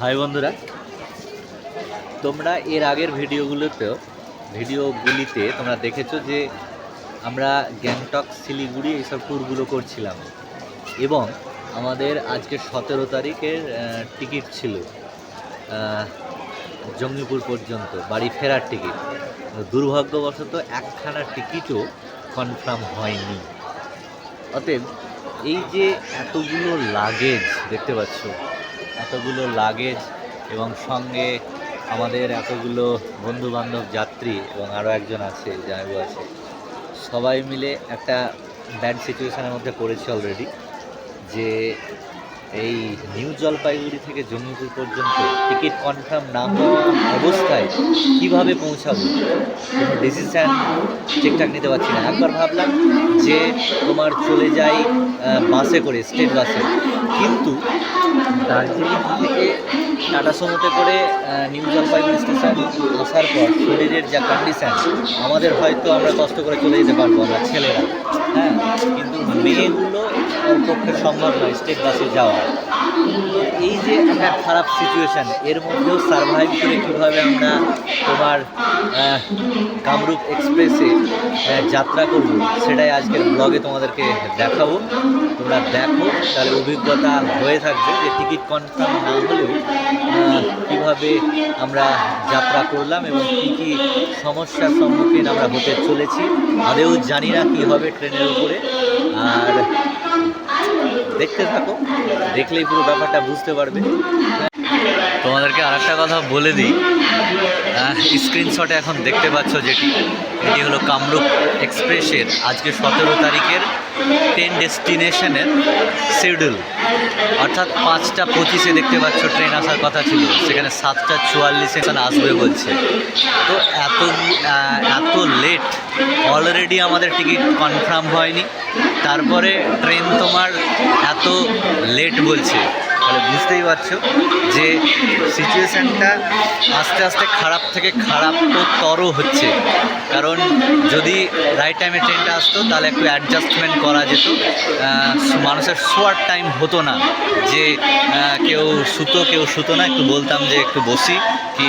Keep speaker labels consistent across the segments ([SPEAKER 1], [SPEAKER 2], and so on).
[SPEAKER 1] High বন্ধুরা, তোমরা এর আগের ভিডিওগুলোতেও, ভিডিওগুলিতে তোমরা দেখেছ যে আমরা গ্যাংটক, শিলিগুড়ি এইসব ট্যুরগুলো করছিলাম। এবং আমাদের আজকে সতেরো তারিখের টিকিট ছিল জঙ্গিপুর পর্যন্ত, বাড়ি ফেরার টিকিট। দুর্ভাগ্যবশত একখানা টিকিটও কনফার্ম হয়নি। অতএব এই যে এতগুলো লাগেজ, দেখতে পাচ্ছ এতগুলো লাগেজ এবং সঙ্গে আমাদের এতগুলো বন্ধুবান্ধব যাত্রী এবং আরও একজন আছে, জানাব আছে। সবাই মিলে একটা ব্যাড সিচুয়েশানের মধ্যে পড়েছে অলরেডি যে এই নিউ জলপাইগুড়ি থেকে জঙ্গিপুর পর্যন্ত টিকিট কনফার্ম না হওয়া অবস্থায় কীভাবে পৌঁছাবো? কোনো ডিসিশান ঠিকঠাক নিতে পারছি না। একবার ভাবলাম যে তোমার চলে যাই বাসে করে স্টেট বাসে। কিন্তু দার্জিলিং থেকে টাটা সুমোতে করে নিউ জলপাইগুড়ি স্টেশন আসার পর শরীরের যা কন্ডিশান আমাদের হয়তো আমরা কষ্ট করে চলে যেতে পারব আমরা ছেলেরা। হ্যাঁ কিন্তু মেয়েগুলো ওর পক্ষে সম্ভব নয় স্টেট বাসে যাওয়া। তো এই যে একটা খারাপ সিচুয়েশান এর মধ্যেও সার্ভাইভ করে কীভাবে আমরা তোমার কামরূপ এক্সপ্রেসে যাত্রা করব, সেটাই আজকের ব্লগে তোমাদেরকে দেখাবো। তোমরা দেখো, তাহলে অভিজ্ঞতা হয়ে থাকবে যে টিকিট কনফার্ম না হলেও কীভাবে আমরা যাত্রা করলাম এবং কী কী সমস্যার সম্মুখীন আমরা হতে চলেছি। আদেও জানি না কী হবে ট্রেনের উপরে। আর দেখতে থাকো দেখলেই পুরো ব্যাপারটা বুঝতে পারবে। তোমাদেরকে আর একটা কথা বলে দিই। স্ক্রিনশটে এখন দেখতে পাচ্ছ যেটি এটি হলো কামরূপ এক্সপ্রেসের আজকে সতেরো তারিখের ট্রেন ডেস্টিনেশনের শিডিউল অর্থাৎ পাঁচটা পঁচিশে দেখতে পাচ্ছ ট্রেন আসার কথা ছিল। সেখানে সাতটা চুয়াল্লিশে এখানে আসবে বলছে। তো এত এত লেট অলরেডি আমাদের টিকিট কনফার্ম হয়নি। তারপরে ট্রেন তোমার এত লেট বলছে। তাহলে বুঝতেই পারছ যে সিচুয়েশানটা আস্তে আস্তে খারাপ থেকে খারাপ তো তর হচ্ছে। কারণ যদি রাইট টাইমে ট্রেনটা আসতো, তাহলে একটু অ্যাডজাস্টমেন্ট করা যেত। মানুষের শোয়ার টাইম হতো না যে কেউ সুতো কেউ সুতো না। একটু বলতাম যে একটু বসি কি,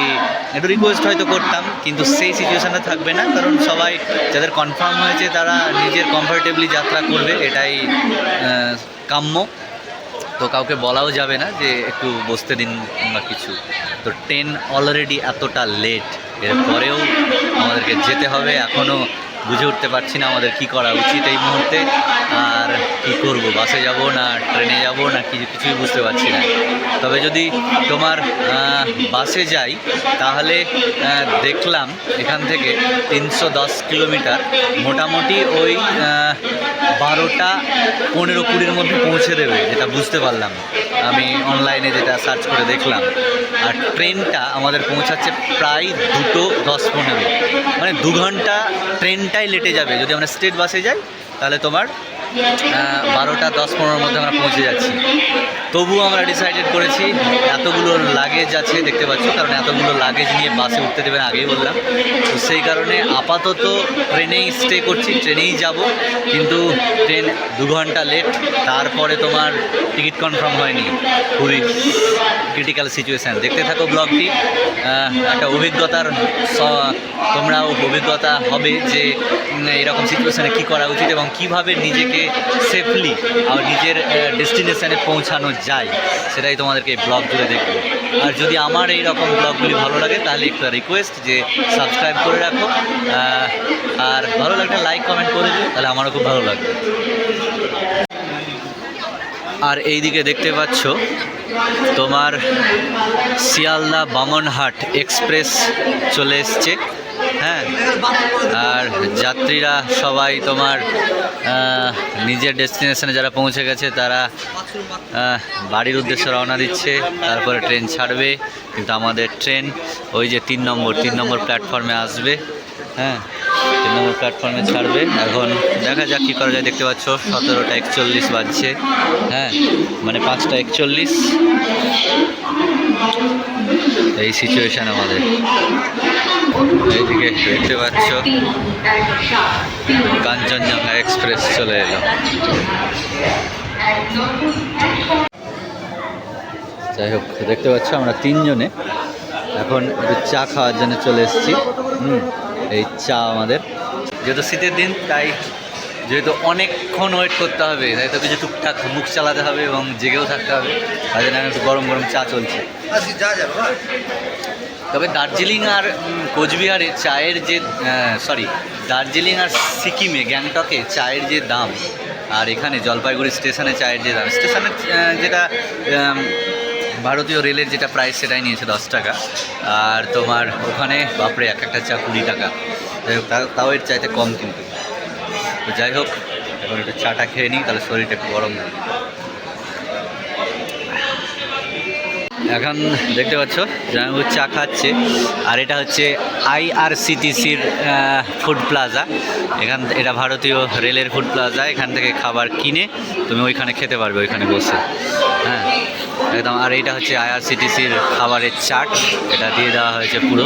[SPEAKER 1] একটু রিকোয়েস্ট হয়তো করতাম, কিন্তু সেই সিচুয়েশানটা থাকবে না। কারণ সবাই যাদের কনফার্ম হয়েছে, তারা নিজের কমফোর্টেবলি যাত্রা করবে, এটাই কাম্য। তো কাউকে বলাও যাবে না যে একটু বসতে দিন কিংবা কিছু। তো ট্রেন অলরেডি এতটা লেট এরপরেও আমাদেরকে যেতে হবে। এখনও বুঝে উঠতে পারছি না আমাদের কি করা উচিত এই মুহূর্তে। আর কি করব? বাসে যাব না ট্রেনে যাব না, কিছু কিছুই বুঝতে পারছি না। তবে যদি তোমার বাসে যাই, তাহলে দেখলাম এখান থেকে তিনশো দশ কিলোমিটার। মোটামুটি ওই বারোটা পনেরো কুড়ির মধ্যে পৌঁছে দেবে, যেটা বুঝতে পারলাম। আমি অনলাইনে যেটা সার্চ করে দেখলাম। আর ট্রেনটা আমাদের পৌঁছাচ্ছে প্রায় দুটো দশ পনেরো। মানে দু ঘণ্টা ট্রেনটাই লেটে যাবে। যদি আমরা স্টেট বাসে যাই তাহলে তোমার বারোটা, দশ, পনেরোর মধ্যে আমরা পৌঁছে যাচ্ছি। তবুও আমরা ডিসাইডেড করেছি, এতগুলো লাগেজ আছে, দেখতে পাচ্ছ, কারণ এতগুলো লাগেজ নিয়ে বাসে উঠতে দেবেন আগেই বললাম। তো সেই কারণে আপাতত ট্রেনেই স্টে করছি, ট্রেনেই যাব, কিন্তু ট্রেন দু ঘণ্টা লেট তারপরে তোমার টিকিট কনফার্ম হয়নি। খুবই ক্রিটিক্যাল সিচুয়েশান দেখতে থাকো ব্লগটি একটা অভিজ্ঞতার তোমরাও অভিজ্ঞতা হবে যে এরকম সিচুয়েশানে কী করা উচিত এবং কীভাবে নিজেকে সেফলি আর নিজের ডেস্টিনেশনে পৌঁছানো যায়, সেটাই তোমাদেরকে এই ব্লগ জুড়ে দেখব। আর যদি আমার এই রকম ব্লগগুলি ভালো লাগে, তাহলে একটা রিকোয়েস্ট যে সাবস্ক্রাইব করে রাখো। আর ভালো লাগলে লাইক কমেন্ট করে দিও, তাহলে আমারও খুব ভালো লাগবে। আর এই দিকে দেখতে পাচ্ছ, তোমার শিয়ালদা বামনহাট এক্সপ্রেস চলে এসছে। হ্যাঁ আর যাত্রীরা সবাই তোমার নিজের ডেস্টিনেশনে যারা পৌঁছে গেছে, তারা বাড়ির উদ্দেশ্যে রওনা দিচ্ছে, তারপরে ট্রেন ছাড়বে, কিন্তু আমাদের ট্রেন ওই যে তিন নম্বর তিন নম্বর প্ল্যাটফর্মে আসবে হ্যাঁ তিন নম্বর প্ল্যাটফর্মে ছাড়বে। এখন দেখা যাক কী করা যায়, দেখতে পাচ্ছ সতেরোটা একচল্লিশ বাজছে হ্যাঁ মানে পাঁচটা একচল্লিশ। এই সিচুয়েশান আমাদের। এইদিকে দেখতে পাচ্ছ, কাঞ্চনজঙ্ঘা এক্সপ্রেস চলে এলো। যাই হোক, দেখতে পাচ্ছ আমরা তিনজনে এখন একটু চা খাওয়ার জন্য চলে এসেছি। এই চা আমাদের। যেহেতু শীতের দিন, তাই যেহেতু অনেকক্ষণ ওয়েট করতে হবে, তাই তো কিছু টুকটাক মুখ চালাতে হবে এবং জেগেও থাকতে হবে। তাই জন্য একটু গরম গরম চা চলছে। তবে দার্জিলিং আর কোচবিহারে চায়ের যে সরি দার্জিলিং আর সিকিমে, গ্যাংটকে চায়ের যে দাম, আর এখানে জলপাইগুড়ি স্টেশনে চায়ের যে দাম স্টেশনের যেটা ভারতীয় রেলের যেটা প্রাইস সেটাই নিয়েছে দশ টাকা। আর তোমার ওখানে, বাপরে, এক একটা চা কুড়ি টাকা। তাও এর চাইতে কম কিন্তু। তো যাই হোক এখন একটু চাটা খেয়ে নিই, তাহলে শরীরটা একটু গরম হবে এখন দেখতে পাচ্ছ জামাইবাবু চা খাচ্ছে। আর এটা হচ্ছে আইআরসিটিসির ফুড প্লাজা এখান এটা ভারতীয় রেলের ফুড প্লাজা এখান থেকে খাবার কিনে তুমি ওইখানে খেতে পারবে, ওইখানে বসে। হ্যাঁ একদম। আর এটা হচ্ছে আইআরসিটিসির খাবারের চাট। এটা দিয়ে দেওয়া হয়েছে পুরো।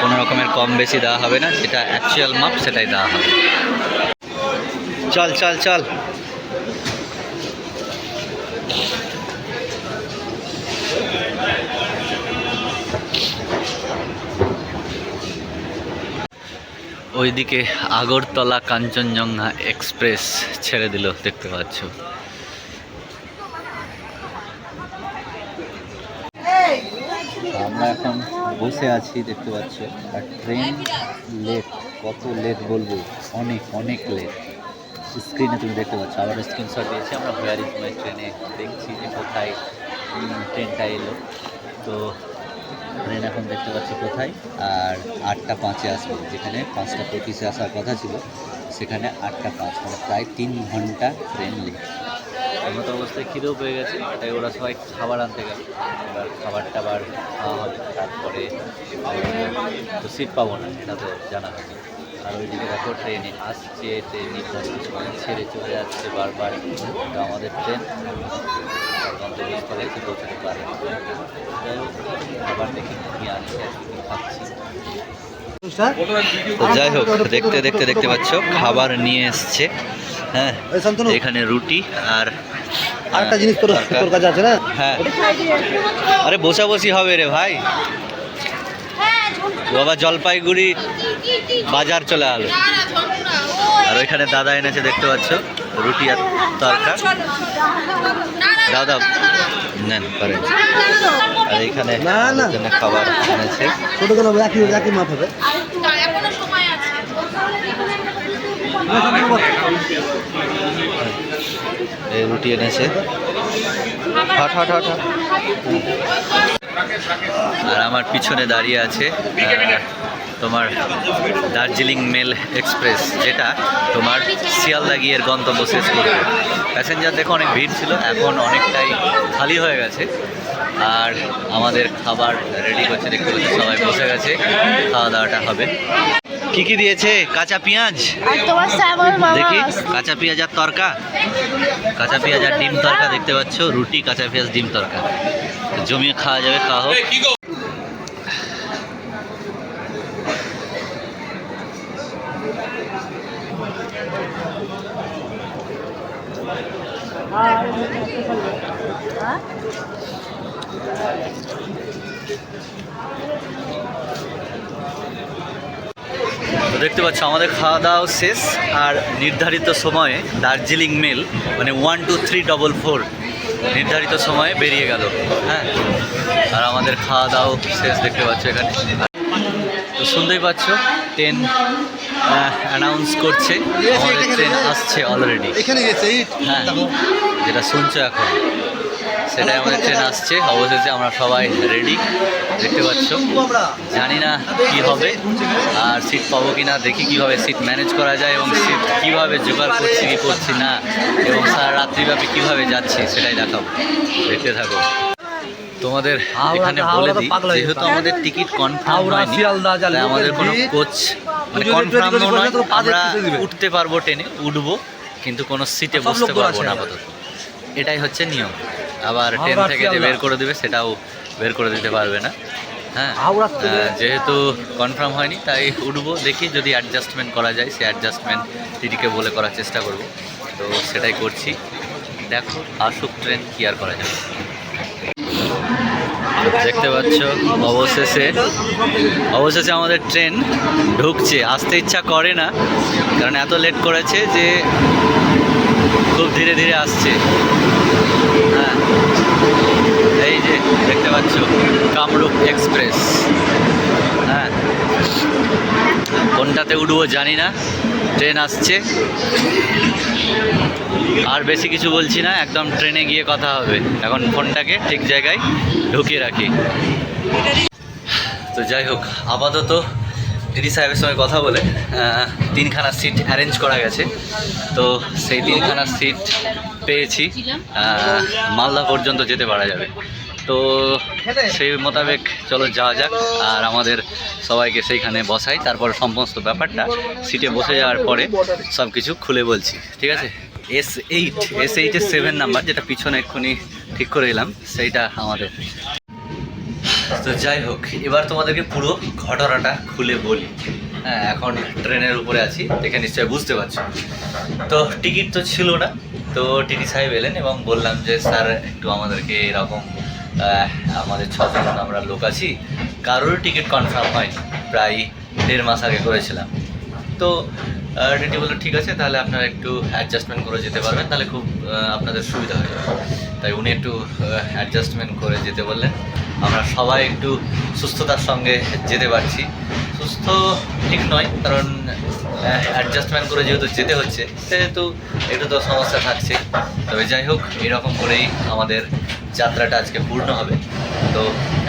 [SPEAKER 1] কোনো রকমের কম বেশি দেওয়া হবে না। যেটা অ্যাকচুয়াল মাপ, সেটাই দেওয়া হবে। চল চল চল। ওইদিকে আগরতলা কাঞ্চনজঙ্ঘা এক্সপ্রেস ছেড়ে দিল, দেখতে পাচ্ছ। আমরা এখন বসে আছি, দেখতে পাচ্ছ। আর ট্রেন লেট কত লেট বলব? অনেক অনেক লেট স্ক্রিনে তুমি দেখতে পাচ্ছ, আবার স্ক্রিনশট দিয়েছি আমরা। ভয়ারি সময় ট্রেনে দেখছি যে কোথায়? ট্রেনটা এলো। তো ট্রেন এখন দেখতে পাচ্ছি কোথায়, আর আটটা পাঁচে আসবে, যেখানে পাঁচটা পঁচিশে আসার কথা ছিল, সেখানে আটটা পাঁচ মানে প্রায় তিন ঘণ্টা ট্রেন লেট মতো অবস্থায় খিদেও পেয়ে গেছে, তাই ওরা সবাই খাবার আনতে গেল। এবার খাবার টাবার খাওয়া হবে, তারপরে তো সিট পাবো না এটা তো জানা হয়নি আর ওইদিকে দেখো ট্রেনে আসছে ট্রেনে ছেড়ে চলে যাচ্ছে বারবার আমাদের ট্রেন গন্তব্যস্থলে এসে পৌঁছাতে পারে। যাই হোক দেখি খাচ্ছি। যাই হোক দেখতে দেখতে দেখতে পাচ্ছ খাবার নিয়ে এসছে। হ্যাঁ এখানে রুটি আর
[SPEAKER 2] আরেকটা জিনিস তোর তোর কাছে আছে না?
[SPEAKER 1] হ্যাঁ। আরে বসাবসি হবে রে ভাই। বাবা জলপাইগুড়ি বাজার চলে আলো। ওইখানে দাদা এনেছে দেখতে পাচ্ছ রুটি আর তরকা। দাও নেন পারেন আর এইখানে
[SPEAKER 2] না, না।
[SPEAKER 1] আমাদের জন্য খাবার এনেছে।
[SPEAKER 2] ছোট কেন একই একই মাপ হবে।
[SPEAKER 3] এখনও
[SPEAKER 1] এই রুটি এনেছে। Hot hot hot hot. আর আমার পিছনে দাঁড়িয়ে আছে তোমার দার্জিলিং মেল এক্সপ্রেস যেটা তোমার শিয়ালদা গিয়ের গন্তব্য শেষ করবে। প্যাসেঞ্জার দেখো অনেক ভিড় ছিল এখন অনেকটাই খালি হয়ে গেছে। আর আমাদের খাবার রেডি করছে দেখতে পাচ্ছি সবাই বসে গেছে খাওয়া দাওয়াটা হবে। কি কি দিয়েছে? কাঁচা পেঁয়াজ? দেখি কাঁচা পেঁয়াজ আর তরকা? কাঁচা পেঁয়াজ আর ডিম তরকা দেখতে পাচ্ছ রুটি কাঁচা পেঁয়াজ ডিম তরকা। জমিয়ে খাওয়া যাবে খাওয়া হোক। দেখতে পাচ্ছ আমাদের খাওয়া দাওয়া শেষ আর নির্ধারিত সময়ে দার্জিলিং মেল মানে one two three double four নির্ধারিত সময়ে বেরিয়ে গেল। হ্যাঁ। আর আমাদের খাওয়া দাওয়া শেষ দেখতে পাচ্ছ এখানে। তো শুনতেই পাচ্ছ ট্রেন অ্যানাউন্স করছে। ট্রেন আসছে অলরেডি
[SPEAKER 2] এখানে গেছে
[SPEAKER 1] হ্যাঁ। যেটা শুনছো এখন। সেটাই আমাদের ট্রেন আসছে। অবশেষে আমরা সবাই রেডি দেখতে পাচ্ছ। জানি না কি হবে আর সিট পাবো কি না দেখি কীভাবে সিট ম্যানেজ করা যায় এবং সিট কীভাবে জোগাড় করছি কি করছি না এবং সারা রাত্রিব্যাপী কীভাবে যাচ্ছি সেটাই দেখাবো। দেখতে থাকো। তোমাদের এখানে বলে দিই যেহেতু আমাদের টিকিট কনফার্ম হয়নি তাই আমাদের কোনো কোচ মানে কনফার্ম নয় আমরা উঠতে পারব ট্রেনে উঠবো কিন্তু কোনো সিটে বসতে পারব না আপাতত। এটাই হচ্ছে নিয়ম। আবার ট্রেন থেকে যে বের করে দেবে সেটাও বের করে দিতে পারবে না। হ্যাঁ যেহেতু কনফার্ম হয়নি তাই উঠবো দেখি যদি অ্যাডজাস্টমেন্ট করা যায় সেই অ্যাডজাস্টমেন্ট টিটিকে বলে করার চেষ্টা করব। তো সেটাই করছি। দেখো আসুক ট্রেন কি আর করা যাবে। দেখতে পাচ্ছ অবশেষে অবশেষে আমাদের ট্রেন ঢুকছে। আসতে ইচ্ছা করে না কারণ এত লেট করেছে যে খুব ধীরে ধীরে আসছে। হ্যাঁ পাচ্ছ, কামরূপ এক্সপ্রেস। হ্যাঁ। কোনটাতে উঠবো জানি না, ট্রেন আসছে। আর বেশি কিছু বলছি না, একদম ট্রেনে গিয়ে কথা হবে। এখন ফোনটাকে ঠিক জায়গায় ঢুকিয়ে রাখি। তো যাই হোক, আপাতত দিদি সাহেবের সঙ্গে কথা বলে তিনখানা সিট অ্যারেঞ্জ করা গেছে। তো সেই তিনখানা সিট পেয়েছি। মালদা পর্যন্ত যেতে পারা যাবে। তো সেই মোতাবেক চলো যাওয়া যাক। আর আমাদের সবাইকে সেইখানে বসাই। তারপর সমস্ত ব্যাপারটা সিটে বসে যাওয়ার পরে সব কিছু খুলে বলছি। ঠিক আছে? এস এইট এস এইটের সেভেন নাম্বার যেটা পিছনে এক্ষুনি ঠিক করে এলাম, সেইটা আমাদের। তো যাই হোক, এবার তোমাদেরকে পুরো ঘটনাটা খুলে বলি। হ্যাঁ এখন ট্রেনের উপরে আছি, দেখে নিশ্চয়ই বুঝতে পারছ। তো টিকিট তো ছিল না, তো টিটি সাহেব এলেন এবং বললাম যে, স্যার, একটু আমাদেরকে এরকম আমাদের ছজন আমরা লোক আছি। কারোর টিকিট কনফার্ম হয়নি। প্রায় দেড় মাস আগে করেছিলাম। তো টিটি বলল, ঠিক আছে, তাহলে আপনারা একটু অ্যাডজাস্টমেন্ট করে যেতে পারবেন। তাহলে খুব আপনাদের সুবিধা হয়ে যাবে। তাই উনি একটু অ্যাডজাস্টমেন্ট করে যেতে বললেন। আমরা সবাই একটু সুস্থতার সঙ্গে যেতে পারছি। সুস্থ ঠিক নয়, কারণ অ্যাডজাস্টমেন্ট করে যেহেতু যেতে হচ্ছে, সেহেতু একটু তো সমস্যা থাকছে। তবে যাই হোক, এরকম করেই আমাদের যাত্রাটা আজকে পূর্ণ হবে। তো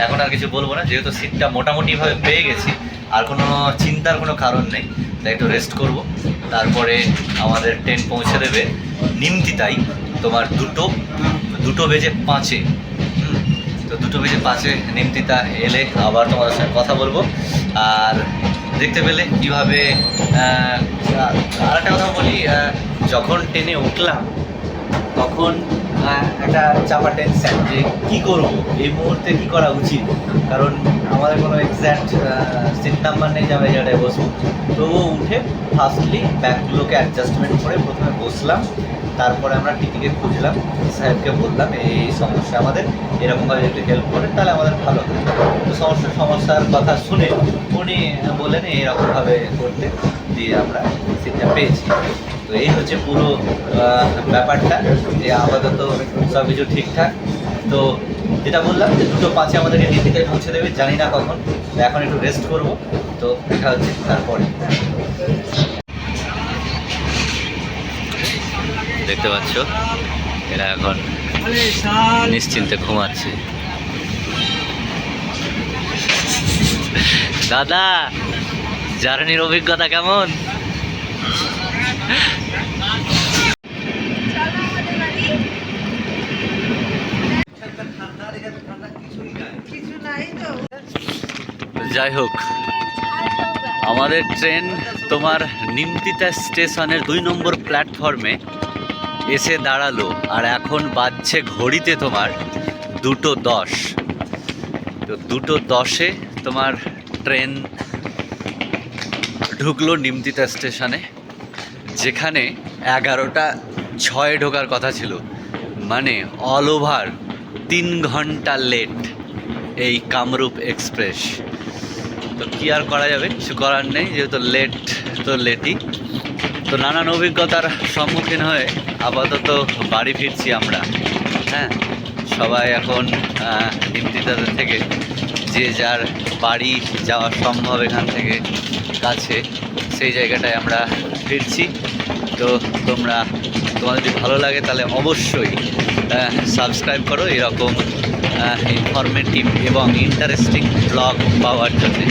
[SPEAKER 1] এখন আর কিছু বলব না, যেহেতু সিটটা মোটামুটিভাবে পেয়ে গেছি, আর কোনো চিন্তার কোনো কারণ নেই তাই একটু রেস্ট করব। তারপরে আমাদের ট্রেন পৌঁছে দেবে। নিমতিতাই তোমার দুটো দুটো বেজে পাঁচে। তো দুটো বেজে পাঁচে নিমতিতা এলে আবার তোমাদের সঙ্গে কথা বলব। আর দেখতে পেলে কীভাবে আর একটা কথা বলি যখন ট্রেনে উঠলাম, তখন একটা চাপা টেনশন যে কি করব? এই মুহূর্তে কি করা উচিত? কারণ আমাদের কোনো এক্স্যাক্ট সিট নাম্বার নেই যাবে জায়গায় বসবো। তবুও উঠে ফার্স্টলি ব্যাগগুলোকে অ্যাডজাস্টমেন্ট করে প্রথমে বসলাম, তারপরে আমরা টিকিটে খুঁজলাম। সাহেবকে বললাম, এই সমস্যা আমাদের এরকমভাবে যদি হেল্প করেন তাহলে আমাদের ভালো হয় তো সমস্যা, সমস্যার কথা শুনে উনি বললেন এইরকমভাবে করতে। দিয়ে আমরা সিটটা পেয়েছি। তো এই হচ্ছে পুরো ব্যাপারটা। যে আপাতত সব কিছু ঠিকঠাক। তো যেটা বললাম যে দুটো পাঁচে আমাদেরকে ডিউটিতে পৌঁছে দেবে, জানি না কখন। এখন একটু রেস্ট করব। তো দেখা হচ্ছে তারপরে। দেখতে পাচ্ছ, এরা এখন নিশ্চিন্তে ঘুমাচ্ছে। দাদা জার্নির অভিজ্ঞতা কেমন? যাই হোক আমাদের ট্রেন তোমার নিমতিতা স্টেশনের দুই নম্বর প্ল্যাটফর্মে এসে দাঁড়াল আর এখন বাজছে ঘড়িতে তোমার দুটো দশ। তো দুটো দশে তোমার ট্রেন ঢুকলো নিমতিতা স্টেশনে। যেখানে এগারোটা ছয় ঢোকার কথা ছিল। মানে অল ওভার তিন ঘণ্টা লেট এই কামরূপ এক্সপ্রেস তো কি আর করা যাবে? কিছু করার নেই, যেহেতু লেট তো লেটই তো নানান অভিজ্ঞতার সম্মুখীন হয়ে আপাতত বাড়ি ফিরছি আমরা। হ্যাঁ সবাই এখন নিমতিদাদের থেকে যে যার বাড়ি যাওয়া সম্ভব এখান থেকে কাছে, সেই জায়গাটায় আমরা ফিরছি। তো তোমরা, তোমাদের যদি ভালো লাগে তাহলে অবশ্যই সাবস্ক্রাইব করো এরকম ইনফরমেটিভ এবং ইন্টারেস্টিং ব্লগ পাওয়ার জন্যে।